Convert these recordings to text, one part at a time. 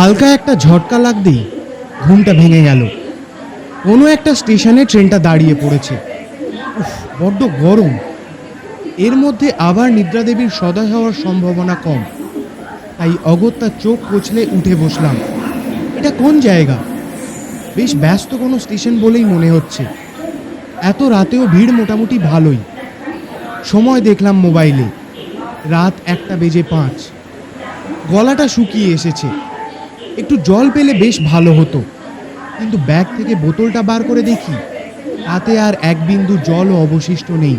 হালকা একটা ঝটকা লাগতেই ঘুমটা ভেঙে গেল। কোনো একটা স্টেশনে ট্রেনটা দাঁড়িয়ে পড়েছে। উফ, বড্ড গরম। এর মধ্যে আবার নিদ্রাদেবীর সদয় হওয়ার সম্ভাবনা কম। তাই অগত্যা চোখ কচলে উঠে বসলাম। এটা কোন জায়গা? বেশ ব্যস্ত কোনো স্টেশন বলেই মনে হচ্ছে। এত রাতেও ভিড় মোটামুটি ভালোই। সময় দেখলাম মোবাইলে। রাত একটা বেজে পাঁচ। গলাটা শুকিয়ে এসেছে। একটু জল পেলে বেশ ভালো হতো। কিন্তু ব্যাগ থেকে বোতলটা বার করে দেখি, তাতে আর এক বিন্দু জলও অবশিষ্ট নেই।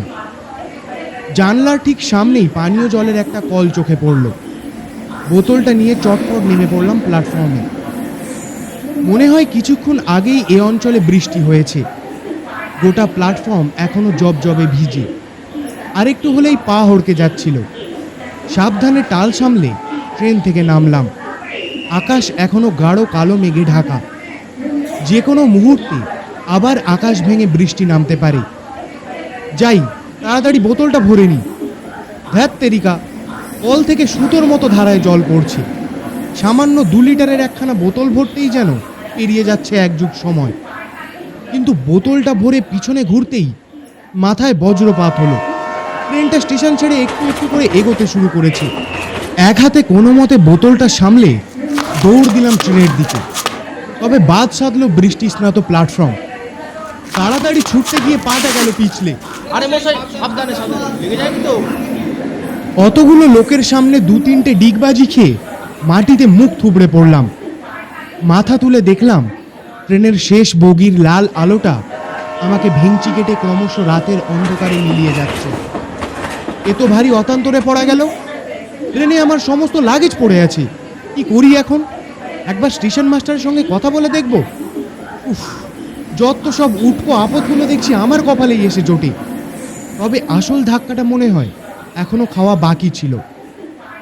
জানলার ঠিক সামনেই পানীয় জলের একটা কল চোখে পড়ল। বোতলটা নিয়ে চটপট নেমে পড়লাম প্ল্যাটফর্মে। মনে হয় কিছুক্ষণ আগেই এ অঞ্চলে বৃষ্টি হয়েছে। গোটা প্ল্যাটফর্ম এখনও জবজবে ভিজে। আরেকটু হলেই পা হড়কে যাচ্ছিল। সাবধানে টাল সামলে ট্রেন থেকে নামলাম। আকাশ এখনও গাঢ় কালো মেঘে ঢাকা। যে কোনো মুহূর্তে আবার আকাশ ভেঙে বৃষ্টি নামতে পারে। যাই, তাড়াতাড়ি বোতলটা ভরে নি। ধ্যাত তেরিকা, কল থেকে সুতোর মতো ধারায় জল পড়ছে। সামান্য দু লিটারের একখানা বোতল ভরতেই যেন পেরিয়ে যাচ্ছে এক যুগ সময়। কিন্তু বোতলটা ভরে পিছনে ঘুরতেই মাথায় বজ্রপাত হলো। ট্রেনটা স্টেশন ছেড়ে একটু একটু করে এগোতে শুরু করেছে। এক হাতে কোনো মতে বোতলটা সামলে দৌড় দিলাম ট্রেনের দিকে। তবে বাদ সাধলো বৃষ্টি স্নাত প্ল্যাটফর্ম তাড়াতাড়ি ছুটতে গিয়ে পাটা গেল পিছলে। আরে মশাই সাবধানে সাবধানে। তো? অতগুলো লোকের সামনে দু তিনটে ডিগবাজি খেয়ে মাটিতে মুখ থুবড়ে পড়লাম। মাথা তুলে দেখলাম ট্রেনের শেষ বগির লাল আলোটা আমাকে ভেঙচি কেটে ক্রমশ রাতের অন্ধকারে মিলিয়ে যাচ্ছে। এ তো ভারী অতান্তরে পড়া গেল। ট্রেনে আমার সমস্ত লাগেজ পড়ে আছে। কি করি এখন? একবার স্টেশন মাস্টারের সঙ্গে কথা বলে দেখব। উফ, যত সব উটকো আপদগুলো দেখছি, আমার কপালেই এসে জোটে। তবে আসল ধাক্কাটা মনে হয়, এখনও খাওয়া বাকি ছিল।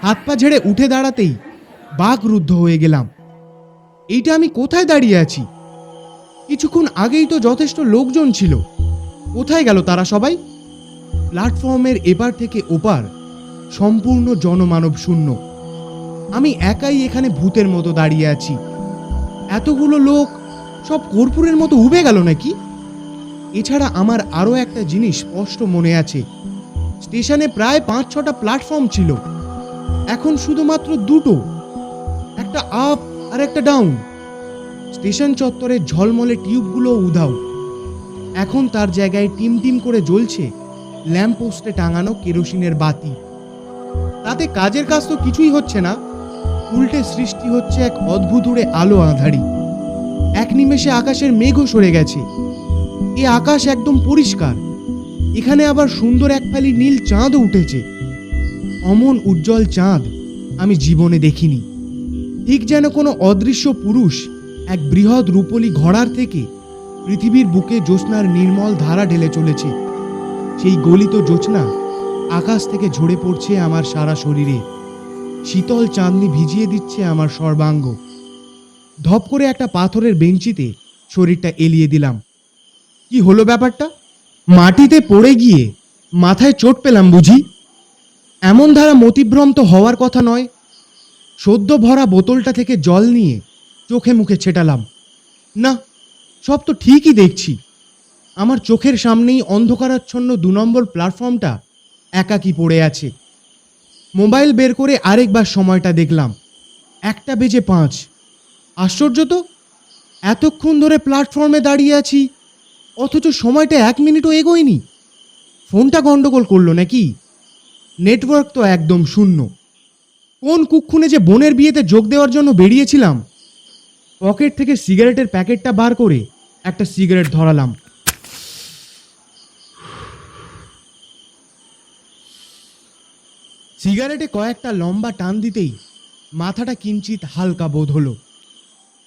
হাত পা ঝেড়ে উঠে দাঁড়াতেই বাঘ রুদ্ধ হয়ে গেলাম। এইটা আমি কোথায় দাঁড়িয়ে আছি? কিছুক্ষণ আগেই তো যথেষ্ট লোকজন ছিল। কোথায় গেল তারা সবাই? প্ল্যাটফর্মের এপার থেকে ওপার সম্পূর্ণ জনমানব শূন্য। আমি একাই এখানে ভূতের মতো দাঁড়িয়ে আছি। এতগুলো লোক সব কর্পূরের মতো উবে গেল নাকি? এছাড়া আমার আরও একটা জিনিস স্পষ্ট মনে আছে। স্টেশনে প্রায় পাঁচ ছটা প্ল্যাটফর্ম ছিল। এখন শুধুমাত্র দুটো। একটা আপ আর একটা ডাউন। স্টেশন চত্বরে ঝলমলে টিউবগুলো উধাও। এখন তার জায়গায় টিম টিম করে জ্বলছে ল্যাম্পপোস্টে টাঙানো কেরোসিনের বাতি। তাতে কাজের কাজ তো কিছুই হচ্ছে না। উল্টে সৃষ্টি হচ্ছে এক অদ্ভুত উড়ে আলো আঁধারি। এক নিমেষে আকাশের মেঘও সরে গেছে। এ আকাশ একদম পরিষ্কার। এখানে আবার সুন্দর এক ফালি নীল চাঁদও উঠেছে। অমন উজ্জ্বল চাঁদ আমি জীবনে দেখিনি। ঠিক যেন কোনো অদৃশ্য পুরুষ এক বৃহৎ রূপলি ঘোড়ার থেকে পৃথিবীর বুকে জ্যোৎস্নার নির্মল ধারা ঢেলে চলেছে। সেই গলিত জ্যোৎস্না আকাশ থেকে ঝরে পড়ছে আমার সারা শরীরে। শীতল চাঁদনি ভিজিয়ে দিচ্ছে আমার সর্বাঙ্গ। ধপ করে একটা পাথরের বেঞ্চিতে শরীরটা এলিয়ে দিলাম। কি হলো ব্যাপারটা? মাটিতে পড়ে গিয়ে মাথায় চোট পেলাম বুঝি? এমন ধারা মতিভ্রম তো হওয়ার কথা নয়। সদ্য ভরা বোতলটা থেকে জল নিয়ে চোখে মুখে ছেটালাম। না, সব তো ঠিকই দেখছি। আমার চোখের সামনেই অন্ধকারাচ্ছন্ন দু নম্বর প্ল্যাটফর্মটা একাকি পড়ে আছে। মোবাইল বের করে আরেকবার সময়টা দেখলাম। একটা বেজে পাঁচ। আশ্চর্য তো? এতক্ষণ ধরে প্ল্যাটফর্মে দাঁড়িয়ে আছি, অথচ সময়টা এক মিনিটও এগোয়নি। ফোনটা গন্ডগোল করল নাকি? নেটওয়ার্ক তো একদম শূন্য। কোন কুক্ষণে যে বোনের বিয়েতে যোগ দেওয়ার জন্য বেরিয়েছিলাম? পকেট থেকে সিগারেটের প্যাকেটটা বার করে একটা সিগারেট ধরালাম। সিগারেটে কয়েকটা লম্বা টান দিতেই মাথাটা কিঞ্চিত হালকা বোধ হলো।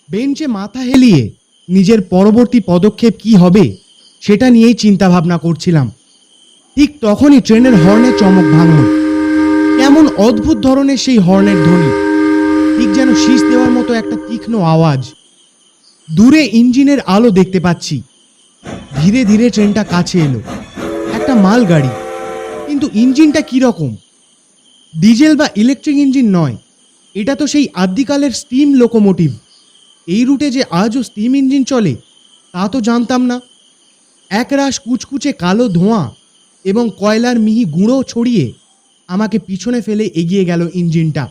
বেঞ্চে মাথা হেলিয়ে নিজের পরবর্তী পদক্ষেপ কি হবে, সেটা নিয়েই চিন্তা ভাবনা করছিলাম। ঠিক তখনই ট্রেনের হর্নে চমক ভাঙল। কেমন অদ্ভুত ধরনের সেই হর্নের ধ্বনি। ঠিক যেন শীষ দেওয়ার মতো একটা তীক্ষ্ণ আওয়াজ। দূরে ইঞ্জিনের আলো দেখতে পাচ্ছি। ধীরে ধীরে ট্রেনটা কাছে এলো। একটা মালগাড়ি। কিন্তু ইঞ্জিনটা কি রকম ডিজেল বা ইলেকট্রিক ইঞ্জিন নয়। এটা তো সেই আদ্যিকালের স্টিম লোকোমোটিভ। এই রুটে যে আজও স্টিম ইঞ্জিন চলে, তা তো জানতাম না। একরাশ কুচকুচে কালো ধোঁয়া এবং কয়লার মিহি গুঁড়ো ছড়িয়ে আমাকে পিছনে ফেলে এগিয়ে গেল ইঞ্জিনটা।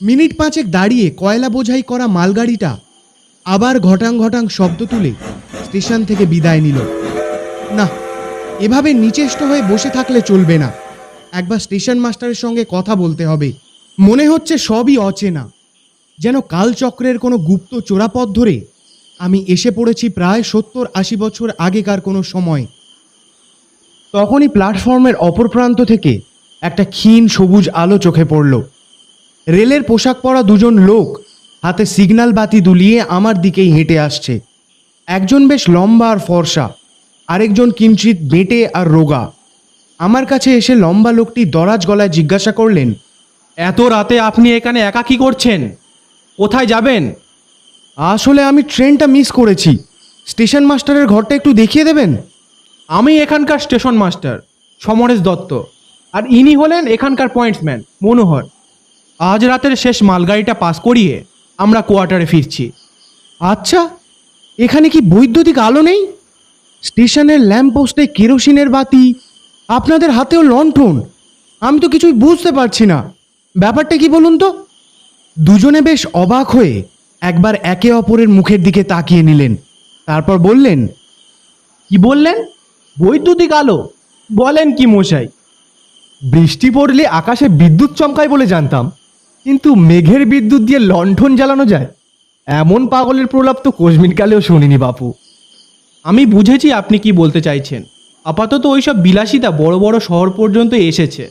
মিনিট পাঁচেক দাঁড়িয়ে কয়লা বোঝাই করা মালগাড়িটা আবার ঘটাং ঘটাং শব্দ তুলে স্টেশন থেকে বিদায় নিল। না, এভাবে নিচেষ্ট হয়ে বসে থাকলে চলবে না। একবার স্টেশন মাস্টারের সঙ্গে কথা বলতে হবে। মনে হচ্ছে সবই অচেনা। যেন কালচক্রের কোনো গুপ্ত চোরাপথ ধরে আমি এসে পড়েছি প্রায় সত্তর আশি বছর আগেকার কোনো সময়। তখনই প্ল্যাটফর্মের অপর প্রান্ত থেকে একটা ক্ষীণ সবুজ আলো চোখে পড়ল। রেলের পোশাক পরা দুজন লোক হাতে সিগন্যাল বাতি দুলিয়ে আমার দিকেই হেঁটে আসছে। একজন বেশ লম্বা আর ফর্সা, আরেকজন কিঞ্চিত বেঁটে আর রোগা। আমার কাছে এসে লম্বা লোকটি দরাজ গলায় জিজ্ঞাসা করলেন, এত রাতে আপনি এখানে একা কি করছেন? কোথায় যাবেন? আসলে আমি ট্রেনটা মিস করেছি। স্টেশন মাস্টারের ঘরটা একটু দেখিয়ে দেবেন? আমি এখানকার স্টেশন মাস্টার, সমরেশ দত্ত, আর ইনি হলেন এখানকার পয়েন্টসম্যান, মনোহর। আজ রাতের শেষ মালগাড়িটা পাস করিয়ে আমরা কোয়ার্টারে ফিরছি। আচ্ছা এখানে কি বৈদ্যুতিক আলো নেই? স্টেশনের ল্যাম্পপোস্টে কেরোসিনের বাতি আপনাদের হাতেও লণ্ঠন। আমি তো কিছুই বুঝতে পারছি না। ব্যাপারটা কি বলুন তো? দুজনে বেশ অবাক হয়ে একবার একে অপরের মুখের দিকে তাকিয়ে নিলেন। তারপর বললেন, কি বললেন? বৈদ্যুতিক আলো। বলেন কি মশাই? বৃষ্টি পড়লে আকাশে বিদ্যুৎ চমকায় বলে জানতাম, কিন্তু মেঘের বিদ্যুৎ দিয়ে লণ্ঠন জ্বালানো যায়? এমন পাগলের প্রলাপ তো কোশমিনকালেও শুনিনি বাপু। আমি বুঝেছি আপনি কি বলতে চাইছেন। আপাতত ওইসব বিলাসিতা বড় বড় শহর পর্যন্ত এসেছে।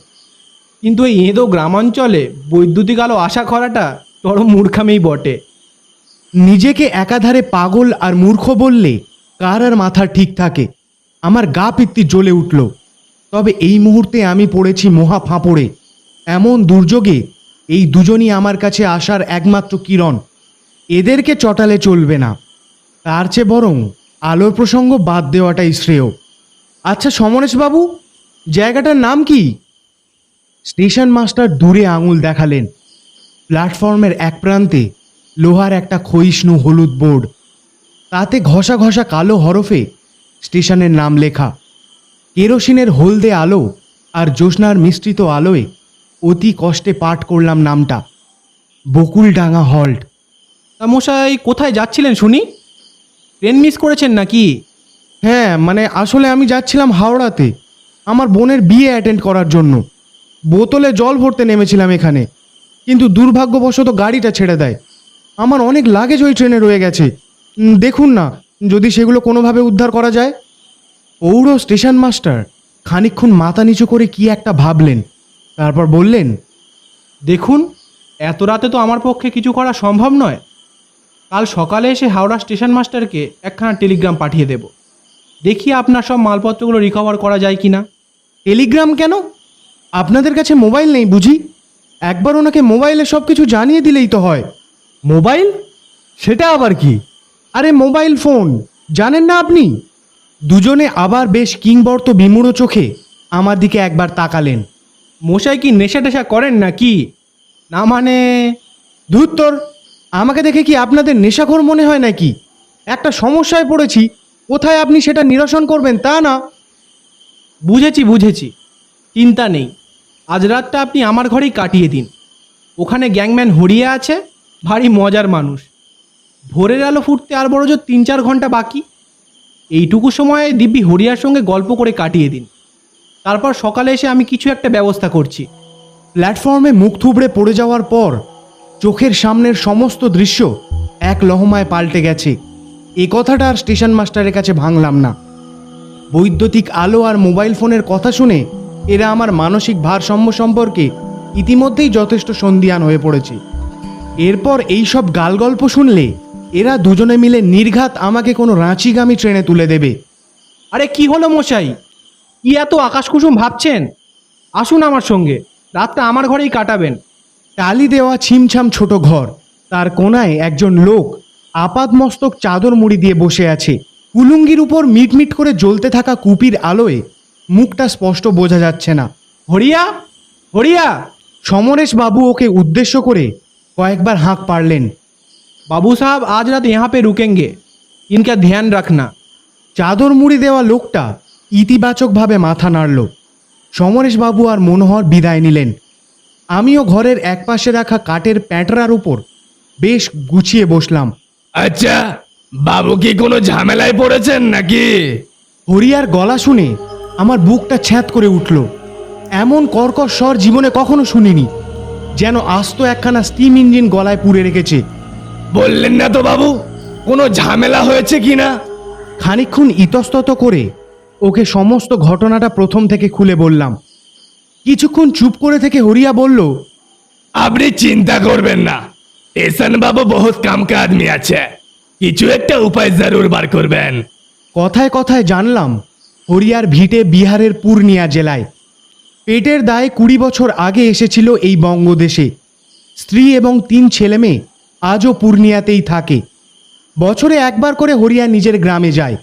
কিন্তু এই এঁদো গ্রামাঞ্চলে বৈদ্যুতিক আলো আশা করাটা চরম মূর্খামেই বটে। নিজেকে একাধারে পাগল আর মূর্খ বললে কার আর মাথা ঠিক থাকে? আমার গা পিত্তি জ্বলে উঠল। তবে এই মুহূর্তে আমি পড়েছি মহা ফাঁপড়ে। এমন দুর্যোগে এই দুজনই আমার কাছে আসার একমাত্র কিরণ। এদেরকে চটালে চলবে না। তার চেয়ে বরং আলোর প্রসঙ্গ বাদ দেওয়াটাই শ্রেয়। আচ্ছা সমরেশবাবু, জায়গাটার নাম কি? স্টেশন মাস্টার দূরে আঙুল দেখালেন। প্ল্যাটফর্মের এক প্রান্তে লোহার একটা ক্ষয়িষ্ণু হলুদ বোর্ড। তাতে ঘষা ঘষা কালো হরফে স্টেশনের নাম লেখা। কেরোসিনের হলদে আলো আর জ্যোৎস্নার মিশ্রিত আলোয় অতি কষ্টে পাঠ করলাম নামটা। বকুলডাঙ্গা হল্ট। তা মশাই, কোথায় যাচ্ছিলেন শুনি? ট্রেন মিস করেছেন নাকি? হ্যাঁ মানে আসলে আমি যাচ্ছিলাম হাওড়াতে। আমার বোনের বিয়ে অ্যাটেন্ড করার জন্য। বোতলে জল ভরতে নেমেছিলাম এখানে। কিন্তু দুর্ভাগ্যবশত গাড়িটা ছেড়ে দেয়। আমার অনেক লাগেজ ওই ট্রেনে রয়ে গেছে। দেখুন না, যদি সেগুলো কোনোভাবে উদ্ধার করা যায়। পৌর স্টেশন মাস্টার খানিকক্ষণ মাথা নিচু করে কি একটা ভাবলেন। তারপর বললেন, দেখুন, এত রাতে তো আমার পক্ষে কিছু করা সম্ভব নয়। কাল সকালে এসে হাওড়া স্টেশন মাস্টারকে একখানা টেলিগ্রাম পাঠিয়ে দেব। দেখি আপনার সব মালপত্রগুলো রিকভার করা যায় কি না টেলিগ্রাম কেন? আপনাদের কাছে মোবাইল নেই বুঝি? একবার ওনাকে মোবাইলে সব কিছু জানিয়ে দিলেই তো হয়। মোবাইল সেটা আবার কি? আরে মোবাইল ফোন জানেন না আপনি? দুজনে আবার বেশ কিংবর্ত বিমূঢ় চোখে আমার দিকে একবার তাকালেন। মশাই কি নেশা টেশা করেন না কি না মানে ধুত্তর, আমাকে দেখে কি আপনাদের নেশাখোর মনে হয় নাকি? একটা সমস্যায় পড়েছি কোথায় আপনি সেটা নিরসন করবেন তা না। বুঝেছি বুঝেছি। চিন্তা নেই। আজ রাতটা আপনি আমার ঘরেই কাটিয়ে দিন। ওখানে গ্যাংম্যান হরিয়ে আছে ভারী মজার মানুষ। ভোরের আলো ফুটতে আর বড় জোর তিন চার ঘণ্টা বাকি। এইটুকু সময়ে দিব্যি হরিয়ার সঙ্গে গল্প করে কাটিয়ে দিন। তারপর সকালে এসে আমি কিছু একটা ব্যবস্থা করছি। প্ল্যাটফর্মে মুখ থুবড়ে পড়ে যাওয়ার পর চোখের সামনের সমস্ত দৃশ্য এক লহমায় পাল্টে গেছে। এ কথাটা আর স্টেশন মাস্টারের কাছে ভাঙলাম না। বৈদ্যুতিক আলো আর মোবাইল ফোনের কথা শুনে এরা আমার মানসিক ভারসাম্য সম্পর্কে ইতিমধ্যেই যথেষ্ট সন্ধিয়ান হয়ে পড়েছে। এরপর এই সব গালগল্প শুনলে এরা দুজনে মিলে নির্ঘাত আমাকে কোনো রাঁচিগামী ট্রেনে তুলে দেবে। আরে কি হলো মশাই? কি এত আকাশ কুসুম ভাবছেন? আসুন আমার সঙ্গে রাতটা আমার ঘরেই কাটাবেন। টালি দেওয়া ছিমছাম ছোট ঘর তার কোনায় একজন লোক আপাদ মস্তক চাদর মুড়ি দিয়ে বসে আছে। কুলুঙ্গির উপর মিটমিট করে জ্বলতে থাকা কুপির আলোয় মুখটা স্পষ্ট বোঝা যাচ্ছে না। হরিয়া হরিয়া! সমরেশ বাবু ওকে উদ্দেশ্য করে কয়েকবার হাঁক পারলেন বাবু সাহেব, আজ রাত ইহা পে রুকেঙ্গে। ইনকা ধ্যান রাখনা। চাদর মুড়ি দেওয়া লোকটা ইতিবাচকভাবে মাথা নাড়ল। সমরেশ বাবু আর মনোহর বিদায় নিলেন। আমিও ঘরের একপাশে রাখা কাঠের প্যাঁটরার উপর বেশ গুছিয়ে বসলাম। আচ্ছা বাবু কি কোনো ঝামেলায় পড়েছেন নাকি? হরিয়ার গলা শুনে আমার বুকটা ছ্যাঁত করে উঠল। এমন কর্কশ স্বর জীবনে কখনো শুনিনি যেন আস্ত একখানা স্টিম ইঞ্জিন গলায় পুড়ে রেখেছে। বললেন না তো বাবু কোনো ঝামেলা হয়েছে কি না? খানিকক্ষণ ইতস্তত করে ওকে সমস্ত ঘটনাটা প্রথম থেকে খুলে বললাম। কিছুক্ষণ চুপ করে থেকে হরিয়া বলল আপনি চিন্তা করবেন না এসন বাবু বহুত কাম কা আদমি আছে। কিছু একটা উপায় জরুর বার করবেন। কথায় কথায় জানলাম, হরিয়ার ভিটে বিহারের পূর্ণিয়া জেলায়। পেটের দায়ে কুড়ি বছর আগে এসেছিল এই বঙ্গদেশে। স্ত্রী এবং তিন ছেলে মেয়ে আজও পূর্ণিয়াতেই থাকে। বছরে একবার করে হরিয়া নিজের গ্রামে যায়।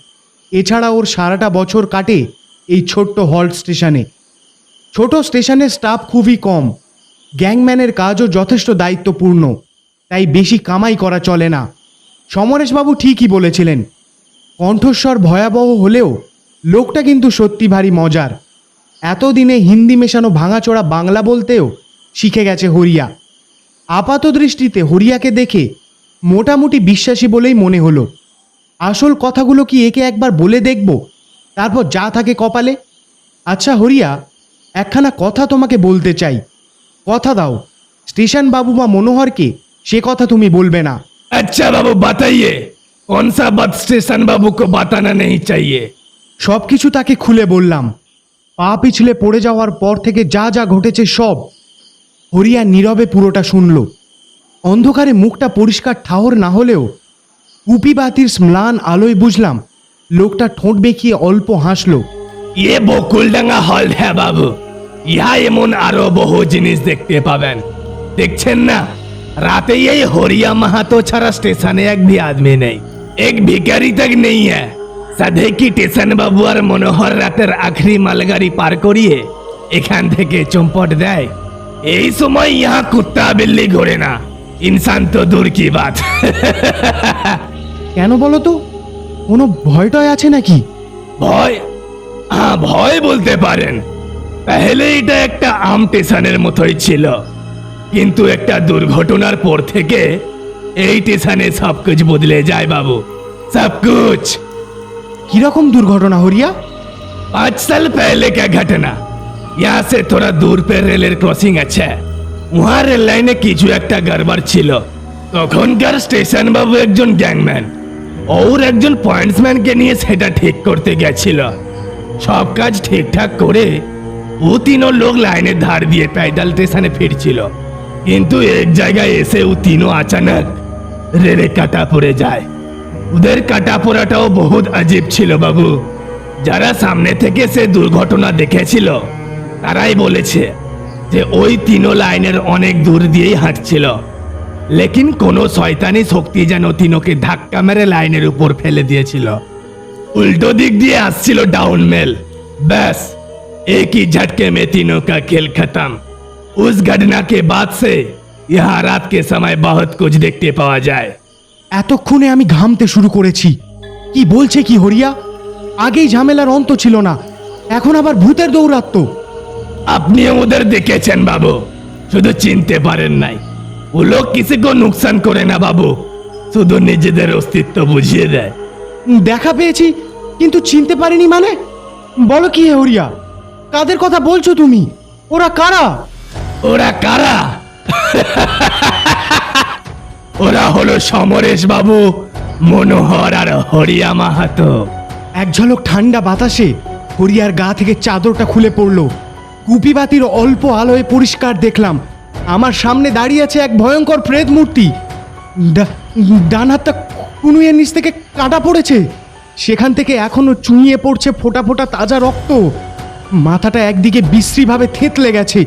এছাড়া ওর সারাটা বছর কাটে এই ছোট্ট হল্ট স্টেশনে। ছোট স্টেশনের স্টাফ খুবই কম। গ্যাংম্যানের কাজও যথেষ্ট দায়িত্বপূর্ণ। তাই বেশি কামাই করা চলে না। সমরেশবাবু ঠিকই বলেছিলেন, কণ্ঠস্বর ভয়াবহ হলেও লোকটা কিন্তু সত্যি ভারী মজার। এতদিনে হিন্দি মেশানো ভাঙাচোরা বাংলা বলতেও শিখে গেছে হরিয়া। আপাত দৃষ্টিতে হরিয়াকে দেখে মোটামুটি বিশ্বাসী বলেই মনে হলো। আসল কথাগুলো কি একে একবার বলে দেখব, তারপর যা থাকে কপালে? আচ্ছা হরিয়া, একখানা কথা তোমাকে বলতে চাই। কথা দাও স্টেশন বাবু বা মনোহরকে সে কথা তুমি বলবে না। আচ্ছা বাবু বাতাইয়ে। কোন সা বাত স্টেশন বাবুকে বাতানা নেই চাইয়ে। সব কিছু তাকে খুলে বললাম। পা পিছলে পড়ে যাওয়ার পর থেকে যা যা ঘটেছে সব হরিয়া নীরবে পুরোটা শুনল। অন্ধকারে মুখটা পরিষ্কার ঠাহর না হলেও উপি বাতির স্ম্লান আলোয় বুঝলাম লোকটা ঠোঁট বেঁকিয়ে অল্প হাসল। এ বকুলডাঙ্গা হল হ্যাঁ বাবু ইহা এমন আরও বহু জিনিস দেখতে পাবেন। দেখছেন না? রাতে এই হরিয়া মাহাতো ছাড়া স্টেশনে এক भी आदमी নেই এক ভিখারি তক নেই है সাধে কি স্টেশন বাবু আর মনোহর রাতের আখরি মালগাড়ি পার করিয়ে এখান থেকে চম্পট দেয় এই সময় ইহা কুত্তা বিল্লি ঘোরে না ইনসান তো দূর কি বাত কেন বলো তো কোনো ভয়টয় আছে নাকি ভয় হ্যাঁ ভয় বলতে পারেন তাহলে এটা একটা আম স্টেশনের মতোই ছিল কিন্তু একটা দুর্ঘটনার পর থেকে এই স্টেশনে সব কুছ বদলে যায় বাবু সব কুছ কিরকম দুর্ঘটনা হরিয়া पाँच साल पहले का घटना यहाँ से थोड़ा दूर पे রেলের ক্রসিং আছে উহার রেল লাইনে কিছু একটা গড়বড় ছিল তখনকার স্টেশন বাবু একজন গ্যাংম্যান ওর একজন পয়েন্টসম্যানকে নিয়ে সেটা ঠিক করতে গেছিল সব কাজ ঠিকঠাক করে ও তিনও লোক লাইনের ধার দিয়ে প্যাডাল স্টেশনে ফিরছিল কিন্তু এক জায়গায় এসে ও তিনও আচানক রেলে কাটা পড়ে যায়। ওদের কাটা পড়াটাও বহুত আজীব ছিল বাবু। যারা সামনে থেকে সে দুর্ঘটনা দেখেছিল, তারাই বলেছে যে ওই তিনো লাইনের অনেক দূর দিয়েই হাঁটছিল। লেকিন কোনো শয়তানি শক্তি যেন তিনোকে ধাক্কা মেরে লাইনের উপর ফেলে দিয়েছিল। উল্টো দিক দিয়ে আসছিল ডাউনমেল ব্যাস, একই ঝাটকে মে তিনো কা খেল খতম। उस घटना के बाद से यहाँ रात के समय बहुत कुछ देखते पावा जाए এতক্ষণে আমি ঘামতে শুরু করেছি কি বলছে কি হরিয়া আগেই ঝামেলার অন্ত ছিল না এখন আবার ভূতের দৌরাত্ম আপনি ওদের দেখেছেন বাবু শুধু চিনতে পারেন নাই ও লোক কিসিকে নুকসান করে না বাবু শুধু নিজেদের অস্তিত্ব বুঝিয়ে দেয় দেখা পেয়েছি কিন্তু চিনতে পারিনি মানে বলো কি হে হরিয়া কাদের কথা বলছো তুমি ওরা কারা ওরা কারা? ওরা হলো সমরেশ বাবু, মনোহর আর হরিয়া মাহাতো। এক ঝলক ঠান্ডা বাতাসে হরিয়ার গা থেকে চাদরটা খুলে পড়ল। কুপি বাতির অল্প আলোয় পরিষ্কার দেখলাম, আমার সামনে দাঁড়িয়ে আছে এক ভয়ঙ্কর প্রেত মূর্তি। ডান হাতটা কুনুয়ের নিচ থেকে কাটা পড়েছে, সেখান থেকে এখনও চুঁইয়ে পড়ছে ফোঁটা ফোঁটা তাজা রক্ত। মাথাটা একদিকে বিশ্রীভাবে থেতলে গেছে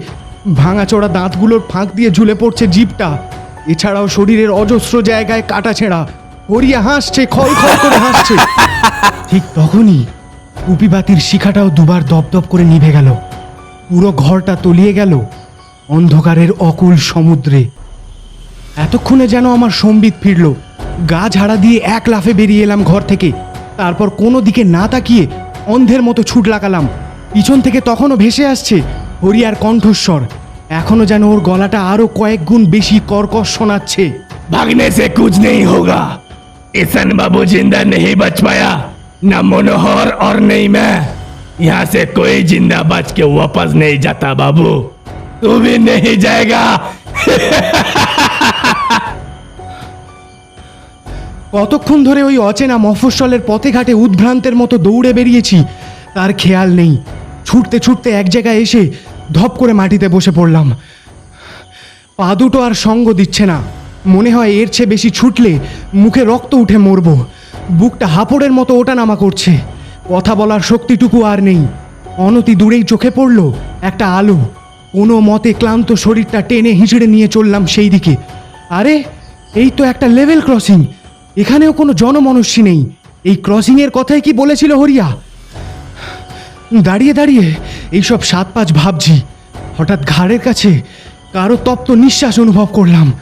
ভাঙাচোরা দাঁতগুলোর ফাঁক দিয়ে ঝুলে পড়ছে জিভটা এছাড়াও শরীরের অজস্র জায়গায় কাটা ছেঁড়া। হরিয়া হাসছে, খল খল করে হাসছে। ঠিক তখনই কুপিবাতির শিখাটাও দুবার দপদপ করে নিভে গেল। পুরো ঘরটা তলিয়ে গেল অন্ধকারের অকুল সমুদ্রে। এতক্ষণে যেন আমার সম্বিত ফিরল। গা ঝাড়া দিয়ে এক লাফে বেরিয়ে এলাম ঘর থেকে। তারপর কোনো দিকে না তাকিয়ে অন্ধের মতো ছুট লাগালাম। পিছন থেকে তখনও ভেসে আসছে হরিয়ার কণ্ঠস্বর এখনো যেন ওর গলাটা আরো কয়েক গুণ বেশি কর্কশ শোনাচ্ছে भागने से कुछ नहीं होगा किशन बाबू जिंदा नहीं बच पाया न मनोहर और नहीं मैं यहाँ से कोई जिंदा बच के वापस नहीं जाता बाबू तू भी नहीं जाएगा কতক্ষণ ধরে ওই অচেনা মফস্বলের পথে ঘাটে উদ্ভ্রান্তের মতো দৌড়ে বেরিয়েছি তার খেয়াল নেই ছুটতে ছুটতে এক জায়গায় এসে ধপ করে মাটিতে বসে পড়লাম। পা দুটো আর সঙ্গ দিচ্ছে না। মনে হয় এর চেয়ে বেশি ছুটলে মুখে রক্ত উঠে মরব। বুকটা হাঁপড়ের মতো ওঠানামা করছে। কথা বলার শক্তিটুকু আর নেই। অনতি দূরেই চোখে পড়ল একটা আলো। কোনো মতে ক্লান্ত শরীরটা টেনে হিঁচড়ে নিয়ে চললাম সেই দিকে। আরে, এই তো একটা লেভেল ক্রসিং। এখানেও কোনো জনমনস্যী নেই। এই ক্রসিংয়ের কথাই কি বলেছিল হরিয়া? দাঁড়িয়ে দাঁড়িয়ে এইসব সাত পাঁচ ভাবছি। হঠাৎ ঘাড়ের কাছে কারও তপ্ত নিঃশ্বাস অনুভব করলাম।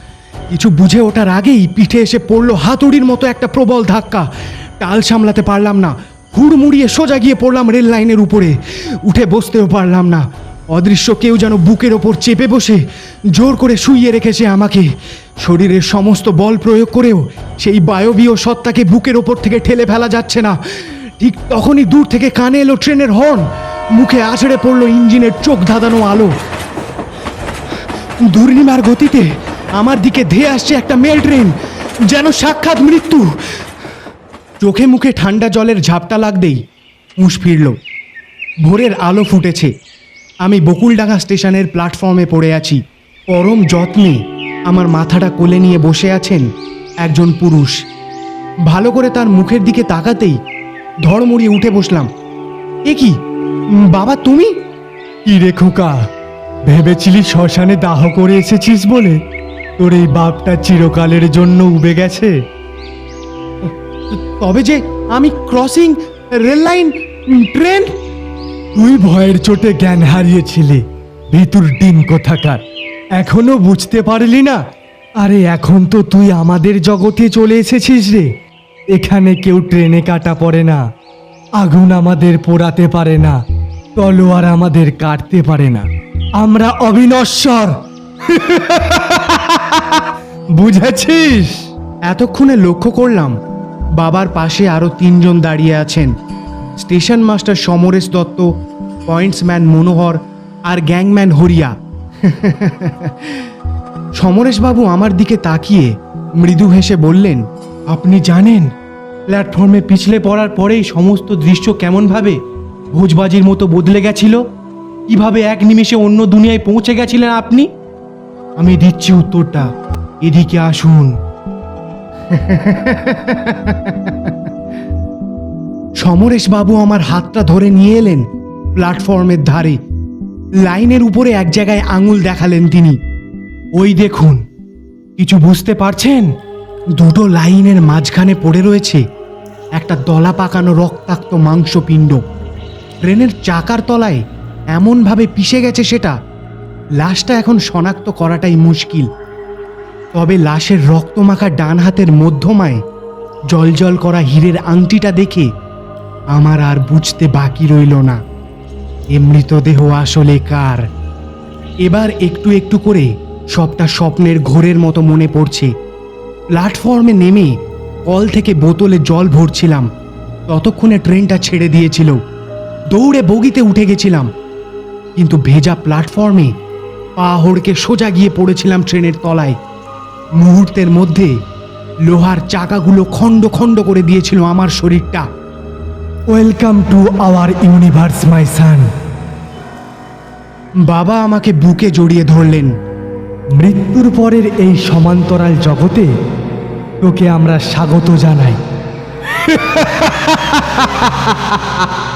কিছু বুঝে ওঠার আগেই পিঠে এসে পড়ল হাতুড়ির মতো একটা প্রবল ধাক্কা। টাল সামলাতে পারলাম না হুড়মুড়িয়ে সোজা গিয়ে পড়লাম রেল লাইনের উপরে। উঠে বসতেও পারলাম না। অদৃশ্য কেউ যেন বুকের ওপর চেপে বসে জোর করে শুইয়ে রেখেছে আমাকে। শরীরের সমস্ত বল প্রয়োগ করেও সেই বায়বীয় সত্তাকে বুকের ওপর থেকে ঠেলে ফেলা যাচ্ছে না। ঠিক তখনই দূর থেকে কানে এলো ট্রেনের হর্ন। মুখে আছড়ে পড়ল ইঞ্জিনের চোখ ধাঁধানো আলো। দুর্নিমার গতিতে আমার দিকে ধেয়ে আসছে একটা মেল ট্রেন, যেন সাক্ষাৎ মৃত্যু। চোখে মুখে ঠান্ডা জলের ঝাপটা লাগতেই মুশ ফিরল। ভোরের আলো ফুটেছে। আমি বকুলডাঙ্গা স্টেশনের প্ল্যাটফর্মে পড়ে আছি। পরম যত্নে আমার মাথাটা কোলে নিয়ে বসে আছেন একজন পুরুষ। ভালো করে তার মুখের দিকে তাকাতেই ধড়মড়িয়ে উঠে বসলাম। এ কি? বাবা তুমি? কি রে খোকা ভেবেছিলি শ্মশানে দাহ করে এসেছিস বলে? তোর এই বাপটা চিরকালের জন্য উবে গেছে? তবে যে আমি ক্রসিং রেল লাইন ট্রেন? তুই ভয়ের চোটে জ্ঞান হারিয়েছিলি ভিতুর ডিম কোথাকার? এখনও বুঝতে পারলি না? আরে এখন তো তুই আমাদের জগতে চলে এসেছিস রে। এখানে কেউ ট্রেনে কাটা পড়ে না। আগুন আমাদের পোড়াতে পারে না। তলোয়ার আমাদের কাটতে পারে না। আমরা অবিনশ্বর। বুঝেছিস? এতক্ষণে লক্ষ্য করলাম, বাবার পাশে আরও তিনজন দাঁড়িয়ে আছেন। Station master Samaresh Dutta pointsman Manohar আর গ্যাংম্যান হরিয়া। সমরেশবাবু আমার দিকে তাকিয়ে মৃদু হেসে বললেন জানেন প্ল্যাটফর্মে পিছলে পড়ার পরেই সমস্ত দৃশ্য কেমনভাবে ভোজবাজির মতো বদলে গেছিল? কীভাবে এক নিমিষে অন্য দুনিয়ায় পৌঁছে গেছিলেন আপনি? আমি দিচ্ছি উত্তরটা। এদিকে আসুন। সমরেশবাবু আমার হাতটা ধরে নিয়ে এলেন প্ল্যাটফর্মের ধারে। লাইনের উপরে এক জায়গায় আঙুল দেখালেন তিনি। ওই দেখুন, কিছু বুঝতে পারছেন? দুটো লাইনের মাঝখানে পড়ে রয়েছে একটা দলা পাকানো রক্তাক্ত মাংসপিণ্ড। ট্রেনের চাকার তলায় এমনভাবে পিষে গেছে সেটা, লাশটা এখন শনাক্ত করাটাই মুশকিল। তবে লাশের রক্তমাখা ডান হাতের মধ্যমায় জলজল করা হীরের আংটিটা দেখে আমার আর বুঝতে বাকি রইল না। এ মৃতদেহ আসলে কার? এবার একটু একটু করে সবটা স্বপ্নের ঘোরের মতো মনে পড়ছে। প্ল্যাটফর্মে নেমে কল থেকে বোতলে জল ভরছিলাম। ততক্ষণে ট্রেনটা ছেড়ে দিয়েছিল। দৌড়ে বগিতে উঠে গেছিলাম। কিন্তু ভেজা প্ল্যাটফর্মে পা হড়কে সোজা গিয়ে পড়েছিলাম ট্রেনের তলায়। মুহূর্তের মধ্যে লোহার চাকাগুলো খণ্ড খণ্ড করে দিয়েছিল আমার শরীরটা। Welcome to our universe, my son. বাবা আমাকে বুকে জড়িয়ে ধরলেন। মৃত্যুর পরের এই সমান্তরাল জগতে তোকে আমরা স্বাগত জানাই।